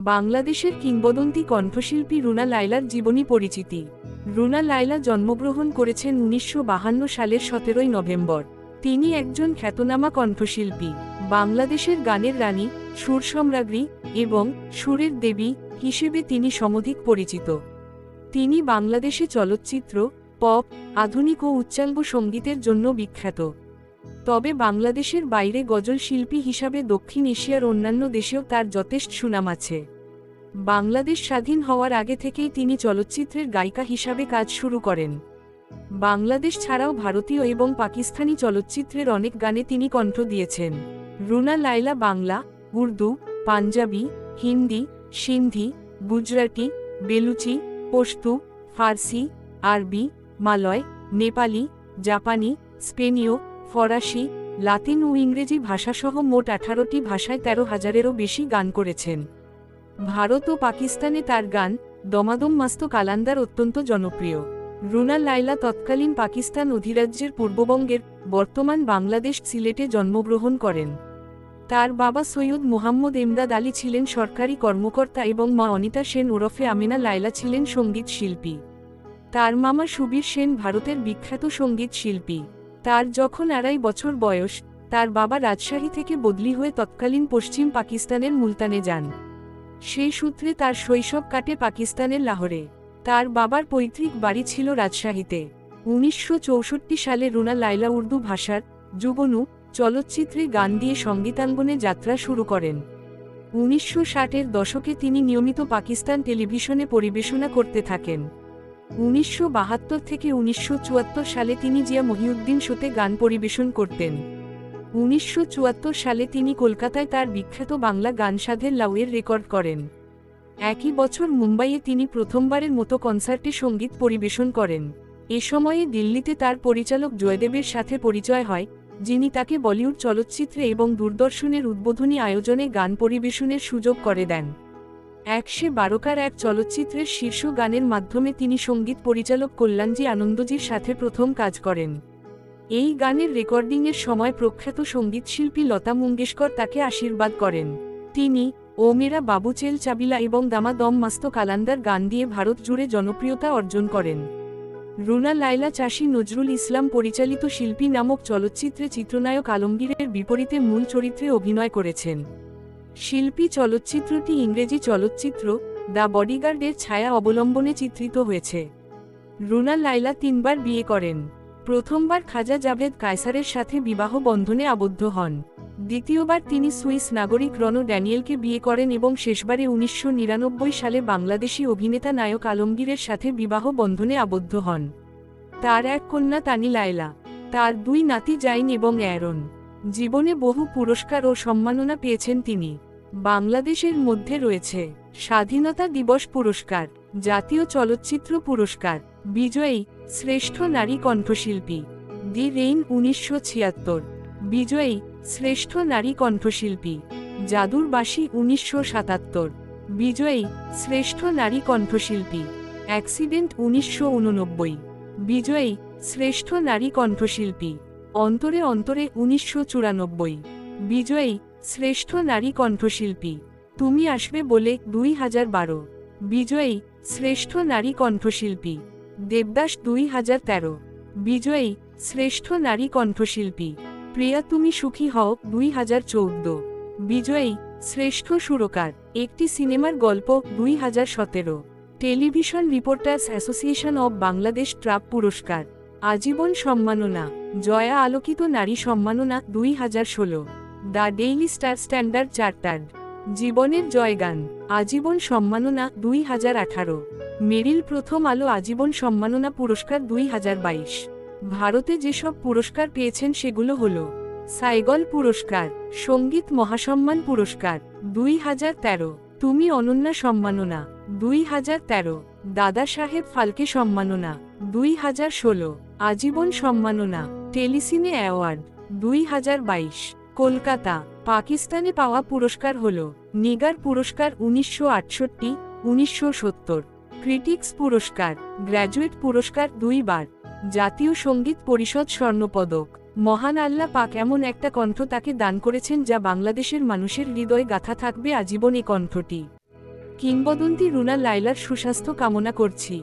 বাংলাদেশের কিংবদন্তি কণ্ঠশিল্পী রুনা লায়লার জীবনী পরিচিতি। রুনা লায়লা জন্মগ্রহণ করেছেন উনিশশো সালের সতেরোই নভেম্বর। তিনি একজন খ্যাতনামা কণ্ঠশিল্পী, বাংলাদেশের গানের রানী, সুর সম্রাজ্ঞী এবং সুরের দেবী হিসেবে তিনি সমধিক পরিচিত। তিনি বাংলাদেশে চলচ্চিত্র, পপ, আধুনিক ও উচ্চাঙ্গ সঙ্গীতের জন্য বিখ্যাত। তবে বাংলাদেশের বাইরে গজল শিল্পী হিসাবে দক্ষিণ এশিয়ার অন্যান্য দেশেও তার যথেষ্ট সুনাম আছে। বাংলাদেশ স্বাধীন হওয়ার আগে থেকেই তিনি চলচ্চিত্রের গায়িকা হিসাবে কাজ শুরু করেন। বাংলাদেশ ছাড়াও ভারতীয় এবং পাকিস্তানি চলচ্চিত্রের অনেক গানে তিনি কণ্ঠ দিয়েছেন। রুনা লায়লা বাংলা, উর্দু, পাঞ্জাবি, হিন্দি, সিন্ধি, গুজরাটি, বেলুচি পশতু ফার্সি, আরবি, মালয়, নেপালি, জাপানি, স্পেনীয় ফরাসি, লাতিন ও ইংরেজি ভাষাসহ মোট আঠারোটি ভাষায় তেরো হাজারেরও বেশি গান করেছেন। ভারত ও পাকিস্তানে তার গান দমাদম মাস্ত কালান্দার অত্যন্ত জনপ্রিয়। রুনা লায়লা তৎকালীন পাকিস্তান অধিরাজ্যের পূর্ববঙ্গের বর্তমান বাংলাদেশ সিলেটে জন্মগ্রহণ করেন। তার বাবা সৈয়দ মোহাম্মদ এমদাদ আলী ছিলেন সরকারি কর্মকর্তা এবং মা অনিতা সেন ওরফে আমিনা লায়লা ছিলেন সংগীত শিল্পী। তার মামা সুবীর সেন ভারতের বিখ্যাত সংগীত শিল্পী। তার যখন আড়াই বছর বয়স, তার বাবা রাজশাহী থেকে বদলি হয়ে তৎকালীন পশ্চিম পাকিস্তানের মুলতানে যান। সেই সূত্রে তার শৈশব কাটে পাকিস্তানের লাহোরে। তার বাবার পৈতৃক বাড়ি ছিল রাজশাহীতে। উনিশশো চৌষট্টি সালে রুনা লায়লা উর্দু ভাষার যুবনু চলচ্চিত্রে গান দিয়ে সঙ্গীতাঙ্গনে যাত্রা শুরু করেন। উনিশশো ষাটের দশকে তিনি নিয়মিত পাকিস্তান টেলিভিশনে পরিবেশনা করতে থাকেন। উনিশশো বাহাত্তর থেকে উনিশশো চুয়াত্তর সালে তিনি জিয়া মহিউদ্দিন শোতে গান পরিবেশন করতেন। উনিশশো চুয়াত্তর সালে তিনি কলকাতায় তার বিখ্যাত বাংলা গান সাধের লাউয়ের রেকর্ড করেন। একই বছর মুম্বাইয়ে তিনি প্রথমবারের মতো কনসার্টে সংগীত পরিবেশন করেন। এ সময়ে দিল্লিতে তার পরিচালক জয়দেবের সাথে পরিচয় হয়, যিনি তাকে বলিউড চলচ্চিত্রে এবং দূরদর্শনের উদ্বোধনী আয়োজনে গান পরিবেশনের সুযোগ করে দেন। একশে বারোকার এক চলচ্চিত্রের শীর্ষ গানের মাধ্যমে তিনি সংগীত পরিচালক কল্যাণজি আনন্দজির সাথে প্রথম কাজ করেন। এই গানের রেকর্ডিংয়ের সময় প্রখ্যাত সঙ্গীতশিল্পী লতা মঙ্গেশকর তাকে আশীর্বাদ করেন। তিনি, ও মেরা বাবুচেল চাবিলা এবং দামা দম মাস্ত কালান্দার গান দিয়ে ভারত জুড়ে জনপ্রিয়তা অর্জন করেন। রুনা লায়লা চাষী নজরুল ইসলাম পরিচালিত শিল্পী নামক চলচ্চিত্রে চিত্রনায়ক আলমগীরের বিপরীতে মূল চরিত্রে অভিনয় করেছেন। শিল্পী চলচ্চিত্রটি ইংরেজি চলচ্চিত্র দ্য বডিগার্ডের ছায়া অবলম্বনে চিত্রিত হয়েছে। রুনা লায়লা তিনবার বিয়ে করেন। প্রথমবার খাজা জাভেদ কায়সারের সাথে বিবাহ বন্ধনে আবদ্ধ হন। দ্বিতীয়বার তিনি সুইস নাগরিক রণ ড্যানিয়েলকে বিয়ে করেন এবং শেষবারে উনিশশো নিরানব্বই সালে বাংলাদেশি অভিনেতা নায়ক আলমগীরের সাথে বিবাহ বন্ধনে আবদ্ধ হন। তার এক কন্যা তানি লায়লা, তার দুই নাতি জাইন এবং অ্যারন। জীবনে বহু পুরস্কার ও সম্মাননা পেয়েছেন তিনি। বাংলাদেশের মধ্যে রয়েছে স্বাধীনতা দিবস পুরস্কার, জাতীয় চলচ্চিত্র পুরস্কার, বিজয়ী শ্রেষ্ঠ নারী কণ্ঠশিল্পী, দি রেইন উনিশশো ছিয়াত্তর, বিজয়ী শ্রেষ্ঠ নারী কণ্ঠশিল্পী, জাদুরবাসী উনিশশো সাতাত্তর, বিজয়ী শ্রেষ্ঠ নারী কণ্ঠশিল্পী, অ্যাক্সিডেন্ট উনিশশো উননব্বই, বিজয়ী শ্রেষ্ঠ নারী কণ্ঠশিল্পী। অন্তরে অন্তরে উনিশশো চুরানব্বই। বিজয়ী, শ্রেষ্ঠ নারী কণ্ঠশিল্পী। তুমি আসবে বলে দুই হাজার বারো। বিজয়ী, শ্রেষ্ঠ নারী কণ্ঠশিল্পী। দেবদাস দুই হাজার তেরো। বিজয়ী, শ্রেষ্ঠ নারী কণ্ঠশিল্পী। প্রিয়া, তুমি সুখী হও দুই হাজার চৌদ্দ। বিজয়ী, শ্রেষ্ঠ সুরকার। একটি সিনেমার গল্প দুই হাজার সতেরো। Television reporters association of Bangladesh TRAB পুরস্কার। আজীবন সম্মাননা। জয়া আলোকিত নারী সম্মাননা দুই হাজার ষোলো। The Daily Star Standard Chartered. জীবনের জয়গান, আজীবন সম্মাননা দুই হাজার আঠারো। মেরিল প্রথম আলো আজীবন সম্মাননা পুরস্কার দুই হাজার বাইশ। ভারতে যেসব পুরস্কার পেয়েছেন সেগুলো হল সাইগল পুরস্কার, সংগীত মহাসম্মান পুরস্কার দুই হাজার তেরো, তুমি অনন্যা সম্মাননা দুই হাজার তেরো, দাদা সাহেব ফালকে সম্মাননা দুই হাজার ষোলো, আজীবন সম্মাননা টেলিসিনে অ্যাওয়ার্ড, দুই হাজার বাইশ, কলকাতা, পাকিস্তানে পাওয়া পুরস্কার হল নিগার পুরস্কার উনিশশো আটষট্টি, উনিশশো সত্তর। ক্রিটিক্স পুরস্কার, গ্র্যাজুয়েট পুরস্কার দুইবার। জাতীয় সংগীত পরিষদ স্বর্ণপদক। মহান আল্লাহ পাক এমন একটা কণ্ঠ তাকে দান করেছেন যা বাংলাদেশের মানুষের হৃদয়ে গাথা থাকবে আজীবন এ কণ্ঠটি। কিংবদন্তি রুনা লাইলার সুস্বাস্থ্য কামনা করছি।